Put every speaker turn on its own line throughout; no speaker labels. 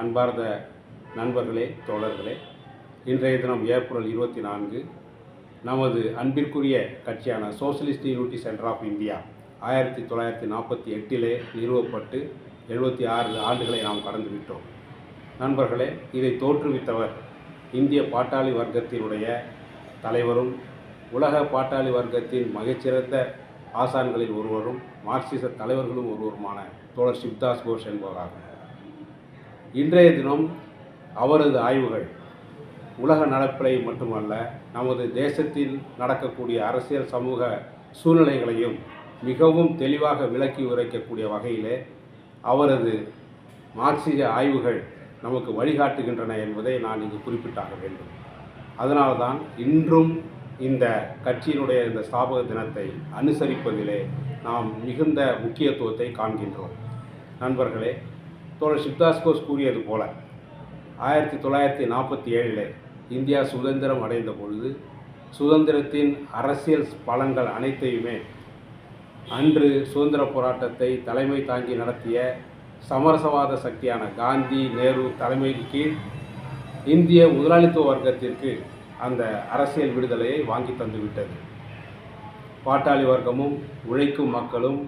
அன்பார்ந்த நண்பர்களே தோழர்களே இன்றைய தினம் ஏப்ரல் இருபத்தி நான்கு நமது அன்பிற்குரிய கட்சியான socialist unity centre of India ஆயிரத்தி தொள்ளாயிரத்தி நாற்பத்தி எட்டிலே நிறுவப்பட்டு எழுபத்தி ஆறு ஆண்டுகளை நாம் கடந்துவிட்டோம் நண்பர்களே இதை தோற்றுவித்தவர் இந்திய பாட்டாளி வர்க்கத்தினுடைய தலைவரும் உலக பாட்டாளி வர்க்கத்தின் மிகச்சிறந்த ஆசான்களில் ஒருவரும் மார்க்சிச தலைவர்களும் ஒருவருமான தோழர் சிவ்தாஸ் கோஷ் என்பவராகும். இன்றைய தினம் அவரது ஆய்வுகள் உலக நடப்பிலை மட்டுமல்ல நமது தேசத்தில் நடக்கக்கூடிய அரசியல் சமூக சூழ்நிலைகளையும் மிகவும் தெளிவாக விளக்கி உரைக்கக்கூடிய வகையிலே அவரது மார்க்சிய ஆய்வுகள் நமக்கு வழிகாட்டுகின்றன என்பதை நான் இங்கு குறிப்பிட்டாக வேண்டும். அதனால்தான் இன்றும் இந்த கட்சியினுடைய இந்த ஸ்தாபக தினத்தை அனுசரிப்பதிலே நாம் மிகுந்த முக்கியத்துவத்தை காண்கின்றோம். நண்பர்களே தோழர் சிவ்தாஸ் கோஸ் கூறியது போல ஆயிரத்தி தொள்ளாயிரத்தி நாற்பத்தி ஏழில் இந்தியா சுதந்திரம் அடைந்த பொழுது சுதந்திரத்தின் அரசியல் பலன்கள் அனைத்தையுமே அன்று சுதந்திர போராட்டத்தை தலைமை தாங்கி நடத்திய சமரசவாத சக்தியான காந்தி நேரு தலைமையின் கீழ் இந்திய முதலாளித்துவ வர்க்கத்திற்கு அந்த அரசியல் விடுதலையை வாங்கி தந்துவிட்டது பாட்டாளி வர்க்கமும் உழைக்கும் மக்களும்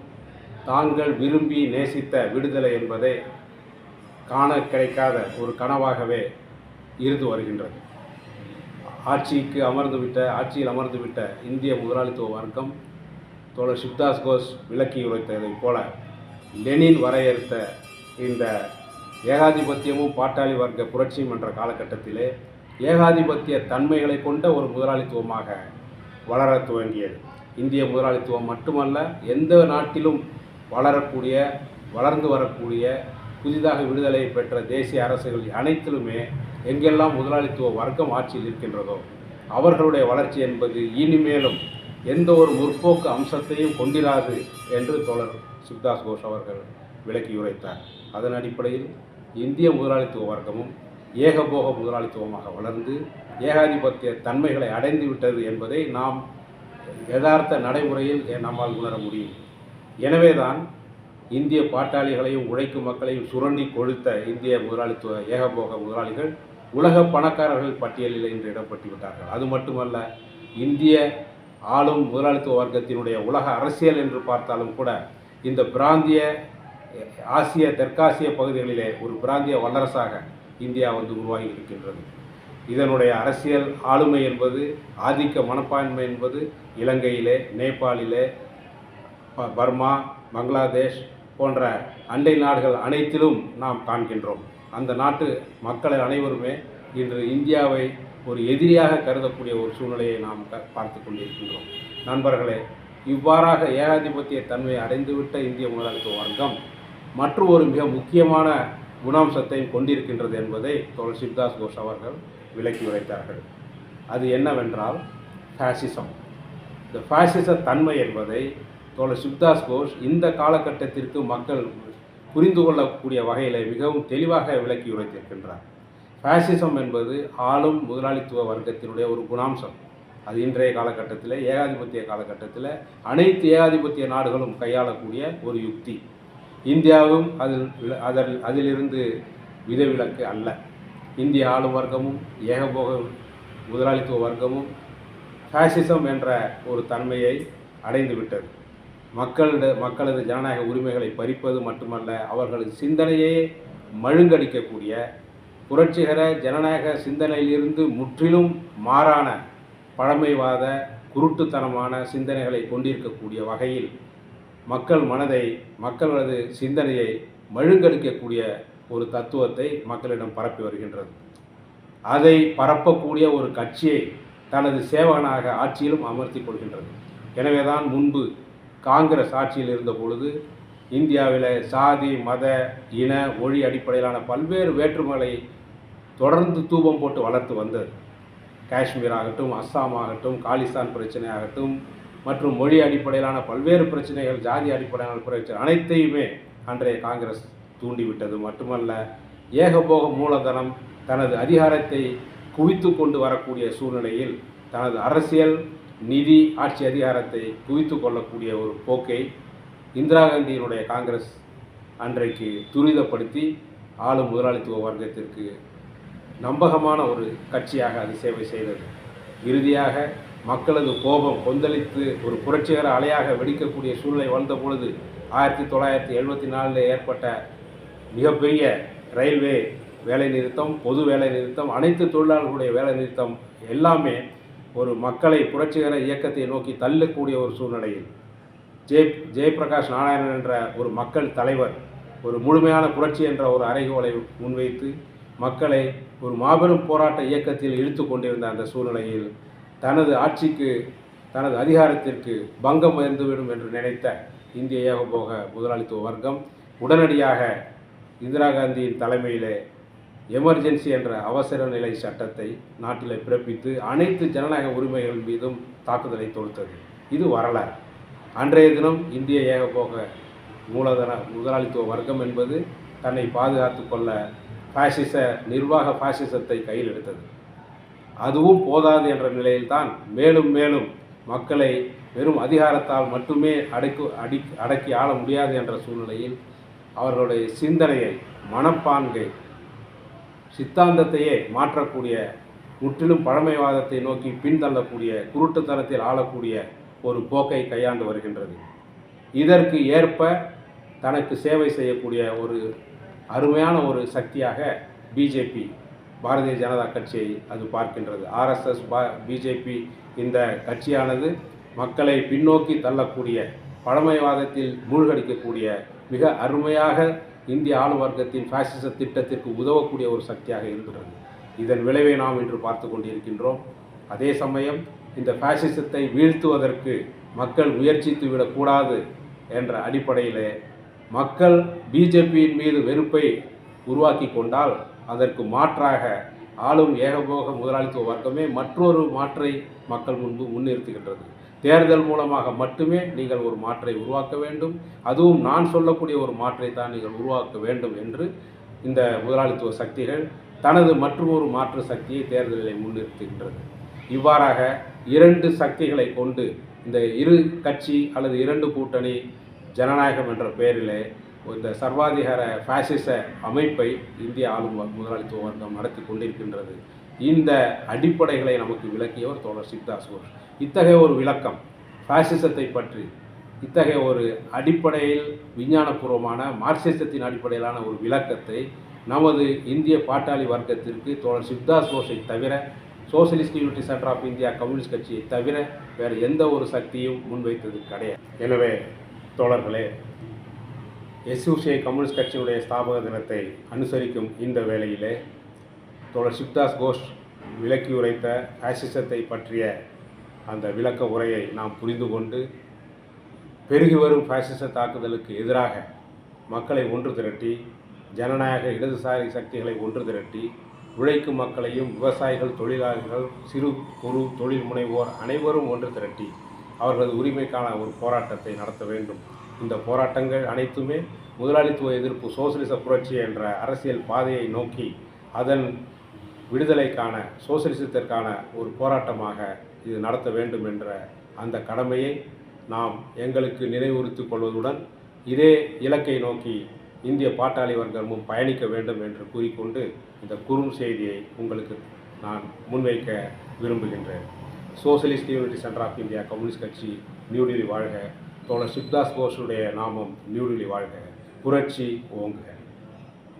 தாங்கள் விரும்பி நேசித்த விடுதலை என்பதை காண கிடைக்காத ஒரு கனவாகவே இருந்து வருகின்றது. ஆட்சிக்கு அமர்ந்துவிட்ட ஆட்சியில் அமர்ந்துவிட்ட இந்திய முதலாளித்துவ வர்க்கம் தோழர் சிவ்தாஸ் கோஷ் விளக்கி உரைத்ததைப் போல லெனின் வரையறுத்த இந்த ஏகாதிபத்தியமும் பாட்டாளி வர்க்க புரட்சியும் என்ற காலகட்டத்திலே ஏகாதிபத்திய தன்மைகளை கொண்ட ஒரு முதலாளித்துவமாக வளர துவங்கியது. இந்திய முதலாளித்துவம் மட்டுமல்ல எந்த நாட்டிலும் வளரக்கூடிய வளர்ந்து வரக்கூடிய புதிதாக விடுதலை பெற்ற தேசிய அரசுகள் அனைத்திலுமே எங்கெல்லாம் முதலாளித்துவ வர்க்கம் ஆட்சியில் இருக்கின்றதோ அவர்களுடைய வளர்ச்சி என்பது இனிமேலும் எந்த ஒரு முற்போக்கு அம்சத்தையும் கொண்டிராது என்று தோழர் சிவ்தாஸ் கோஷ் அவர்கள் விளக்கி உரைத்தார். அதன் அடிப்படையில் இந்திய முதலாளித்துவ வர்க்கமும் ஏகபோக முதலாளித்துவமாக வளர்ந்து ஏகாதிபத்திய தன்மைகளை அடைந்து விட்டது என்பதை நாம் யதார்த்த நடைமுறையில் நம்மால் உணர முடியும். எனவேதான் இந்திய பாட்டாளிகளையும் உழைக்கும் மக்களையும் சுரண்டி கொழுத்த இந்திய முதலாளித்துவ ஏகபோக முதலாளிகள் உலக பணக்காரர்கள் பட்டியலில் இன்று இடம்பெற்று விட்டார்கள். அது மட்டுமல்ல இந்திய ஆளும் முதலாளித்துவ வர்க்கத்தினுடைய உலக அரசியல் என்று பார்த்தாலும் கூட இந்த பிராந்திய ஆசிய தெற்காசிய பகுதிகளிலே ஒரு பிராந்திய வல்லரசாக இந்தியா வந்து உருவாகி இருக்கின்றது. இதனுடைய அரசியல் ஆளுமை என்பது ஆதிக்க மனப்பான்மை என்பது இலங்கையிலே நேபாளிலே ப- பர்மா பங்களாதேஷ் போன்ற அண்டை நாடுகள் அனைத்திலும் நாம் காண்கின்றோம். அந்த நாட்டு மக்களை அனைவருமே இன்று இந்தியாவை ஒரு எதிரியாக கருதக்கூடிய ஒரு சூழ்நிலையை நாம் க- பார்த்து கொண்டிருக்கின்றோம். நண்பர்களே இவ்வாறாக ஏகாதிபத்திய தன்மையை அடைந்துவிட்ட இந்திய முதலாளித்துவ வர்க்கம் மற்றும் ஒரு மிக முக்கியமான குணாம்சத்தையும் கொண்டிருக்கின்றது என்பதை தோழர் சிவ்தாஸ் கோஷ் அவர்கள் விளக்கி உரைத்தார்கள். அது என்னவென்றால் ஃபேசிசம் இந்த ஃபேசிச தன்மை என்பதை தோழர் சிவ்தாஸ் கோஷ் இந்த காலகட்டத்திற்கு மக்கள் புரிந்து கொள்ளக்கூடிய வகையில் மிகவும் தெளிவாக விளக்கி உரைத்திருக்கின்றார். ஃபேசிசம் என்பது ஆளும் முதலாளித்துவ வர்க்கத்தினுடைய ஒரு குணாம்சம். அது இன்றைய காலகட்டத்தில் ஏகாதிபத்திய காலகட்டத்தில் அனைத்து ஏகாதிபத்திய நாடுகளும் கையாளக்கூடிய ஒரு யுக்தி. இந்தியாவும் அதில் அதில் அதிலிருந்து விதவிலக்கு அல்ல. இந்திய ஆளும் வர்க்கமும் ஏகபோக முதலாளித்துவ வர்க்கமும் ஃபேசிசம் என்ற ஒரு தன்மையை அடைந்துவிட்டது. மக்களது மக்களிட மக்களது ஜனநாயக உரிமைகளை பறிப்பது மட்டுமல்ல அவர்களது சிந்தனையே மழுங்கடிக்கக்கூடிய புரட்சிகர ஜனநாயக சிந்தனையிலிருந்து முற்றிலும் மாறான பழமைவாத குருட்டுத்தனமான சிந்தனைகளை கொண்டிருக்கக்கூடிய வகையில் மக்கள் மனதை மக்களது சிந்தனையை மழுங்கடிக்கக்கூடிய ஒரு தத்துவத்தை மக்களிடம் பரப்பி வருகின்றது. அதை பரப்பக்கூடிய ஒரு கட்சியை தனது சேவகனாக ஆட்சியிலும் அமர்த்தி கொள்கின்றது. எனவேதான் முன்பு காங்கிரஸ் ஆட்சியில் இருந்த பொழுது இந்தியாவில் சாதி மத இன மொழி அடிப்படையிலான பல்வேறு வேற்றுமைகளை தொடர்ந்து தூபம் போட்டு வளர்த்து வந்தது. காஷ்மீர் ஆகட்டும் அஸ்ஸாம் ஆகட்டும் காலிஸ்தான் பிரச்சனை ஆகட்டும் மற்றும் மொழி அடிப்படையிலான பல்வேறு பிரச்சனைகள் ஜாதி அடிப்படையிலான பிரச்சனை அனைத்தையுமே அன்றைய காங்கிரஸ் தூண்டிவிட்டது. மட்டுமல்ல ஏகபோக மூலதனம் தனது அதிகாரத்தை குவித்து கொண்டு வரக்கூடிய சூழ்நிலையில் தனது அரசியல் நிதி ஆட்சி அதிகாரத்தை குவித்து கொள்ளக்கூடிய ஒரு போக்கை இந்திரா காந்தியினுடைய காங்கிரஸ் அன்றைக்கு துரிதப்படுத்தி ஆளும் முதலாளித்துவ வர்க்கத்திற்கு நம்பகமான ஒரு கட்சியாக அது சேவை செய்தது. இறுதியாக மக்களது கோபம் கொந்தளித்து ஒரு புரட்சிகர அலையாக வெடிக்கக்கூடிய சூழ்நிலை வந்த பொழுது ஆயிரத்தி தொள்ளாயிரத்தி எழுபத்தி நாலில் ஏற்பட்ட மிகப்பெரிய ரயில்வே வேலை நிறுத்தம் பொது வேலை நிறுத்தம் அனைத்து தொழிலாளர்களுடைய வேலை நிறுத்தம் எல்லாமே ஒரு மக்களை புரட்சிகர இயக்கத்தை நோக்கி தள்ளக்கூடிய ஒரு சூழ்நிலையில் ஜெய் ஜெயபிரகாஷ் நாராயணன் என்ற ஒரு மக்கள் தலைவர் ஒரு முழுமையான புரட்சி என்ற ஒரு அறைகோலை முன்வைத்து மக்களை ஒரு மாபெரும் போராட்ட இயக்கத்தில் இழுத்து கொண்டிருந்த அந்த சூழ்நிலையில் தனது ஆட்சிக்கு தனது அதிகாரத்திற்கு பங்கம் வந்துவிடும் என்று நினைத்த இந்திய ஏகபோக முதலாளித்துவ வர்க்கம் உடனடியாக இந்திரா காந்தியின் தலைமையிலே எமர்ஜென்சி என்ற அவசர நிலை சட்டத்தை நாட்டில் பிறப்பித்து அனைத்து ஜனநாயக உரிமைகள் மீதும் தாக்குதலை தொடுத்தது. இது வரலாறு. அன்றைய தினம் இந்திய ஏகபோக மூலதன முதலாளித்துவ வர்க்கம் என்பது தன்னை பாதுகாத்து கொள்ள பாசிச நிர்வாக பாசிசத்தை கையில் எடுத்தது. அதுவும் போதாது என்ற நிலையில்தான் மேலும் மேலும் மக்களை வெறும் அதிகாரத்தால் மட்டுமே அடக்கு அடி அடக்கி ஆள முடியாது என்ற சூழ்நிலையில் அவர்களுடைய சிந்தனையை மனப்பான்கை சித்தாந்தத்தையே மாற்றக்கூடிய முற்றிலும் பழமைவாதத்தை நோக்கி பின்தள்ளக்கூடிய குருட்டுத்தனத்தில் ஆளக்கூடிய ஒரு போக்கை கையாண்டு வருகின்றது. இதற்கு ஏற்ப தனக்கு சேவை செய்யக்கூடிய ஒரு அருமையான ஒரு சக்தியாக பிஜேபி பாரதிய ஜனதா கட்சியை அது பார்க்கின்றது. ஆர்எஸ்எஸ் பா பிஜேபி இந்த கட்சியானது மக்களை பின்னோக்கி தள்ளக்கூடிய பழமைவாதத்தில் மூழ்கடிக்கக்கூடிய மிக அருமையாக இந்திய ஆளு வர்க்கத்தின் பாசிச திட்டத்திற்கு உதவக்கூடிய ஒரு சக்தியாக இருக்கிறது இதன் விளைவை நாம் இன்று பார்த்து கொண்டிருக்கின்றோம். அதே சமயம் இந்த பாசிசத்தை வீழ்த்துவதற்கு மக்கள் முயற்சித்து விடக்கூடாது என்ற அடிப்படையிலே மக்கள் பிஜேபியின் மீது வெறுப்பை உருவாக்கி கொண்டால் அதற்கு மாற்றாக ஆளும் ஏகபோக முதலாளித்துவ வர்க்கமே மற்றொரு மாற்றை மக்கள் முன்பு முன்னிறுத்துகின்றது. தேர்தல் மூலமாக மட்டுமே நீங்கள் ஒரு மாற்றை உருவாக்க வேண்டும். அதுவும் நான் சொல்லக்கூடிய ஒரு மாற்றை தான் நீங்கள் உருவாக்க வேண்டும் என்று இந்த முதலாளித்துவ சக்திகள் தனது மற்றொரு மாற்று சக்தியை தேர்தலில் முன்னிறுத்துகின்றது. இவ்வாறாக இரண்டு சக்திகளை கொண்டு இந்த இரு கட்சி அல்லது இரண்டு கூட்டணி ஜனநாயகம் என்ற பெயரிலே இந்த சர்வாதிகார பாசிச அமைப்பை இந்திய ஆளும் முதலாளித்துவ வர்க்கம் நடத்தி கொண்டிருக்கின்றது. இந்த அடிப்படைகளை நமக்கு விளக்கியவர் தோழர் சித்தாஸ் கோஷ். இத்தகைய ஒரு விளக்கம் பாசிசத்தை பற்றி இத்தகைய ஒரு அடிப்படையில் விஞ்ஞானபூர்வமான மார்க்சிசத்தின் அடிப்படையிலான ஒரு விளக்கத்தை நமது இந்திய பாட்டாளி வர்க்கத்திற்கு தோழர் சித்தாஸ் கோஷை தவிர socialist unity centre of India communist கட்சியை தவிர வேறு எந்த ஒரு சக்தியும் முன்வைத்தது கிடையாது. எனவே தோழர்களே எஸ்யூசிஐ கம்யூனிஸ்ட் கட்சியினுடைய ஸ்தாபக தினத்தை அனுசரிக்கும் இந்த வேளையிலே தோழர் சிவ்தாஸ் கோஷ் விளக்கி உரைத்த ஆசிசத்தை பற்றிய அந்த விளக்க உரையை நாம் புரிந்து கொண்டு பெருகி வரும் பாசிச தாக்குதலுக்கு எதிராக மக்களை ஒன்று திரட்டி ஜனநாயக இடதுசாரி சக்திகளை ஒன்று திரட்டி உழைக்கும் மக்களையும் விவசாயிகள் தொழிலாளர்கள் சிறு குறு தொழில் முனைவோர் அனைவரும் ஒன்று திரட்டி அவர்களது உரிமைக்கான ஒரு போராட்டத்தை நடத்த வேண்டும். இந்த போராட்டங்கள் அனைத்துமே முதலாளித்துவ எதிர்ப்பு சோசியலிச புரட்சி என்ற அரசியல் பாதையை நோக்கி அதன் விடுதலைக்கான சோசியலிசத்திற்கான ஒரு போராட்டமாக இது நடத்த வேண்டும் என்ற அந்த கடமையை நாம் எங்களுக்கு நினைவுறுத்திக் கொள்வதுடன் இதே இலக்கை நோக்கி இந்திய பாட்டாளி வர்க்கமும் பயணிக்க வேண்டும் என்று கூறிக்கொண்டு இந்த குறும் செய்தியை உங்களுக்கு நான் முன்வைக்க விரும்புகின்றேன். Socialist unity centre of India communist கட்சி நியூடெல்லி வாழ்க. தோழர் சிவ்தாஸ் கோஷுடைய நாமம் நியூடெல்லி வாழ்க. புரட்சி ஓங்குக.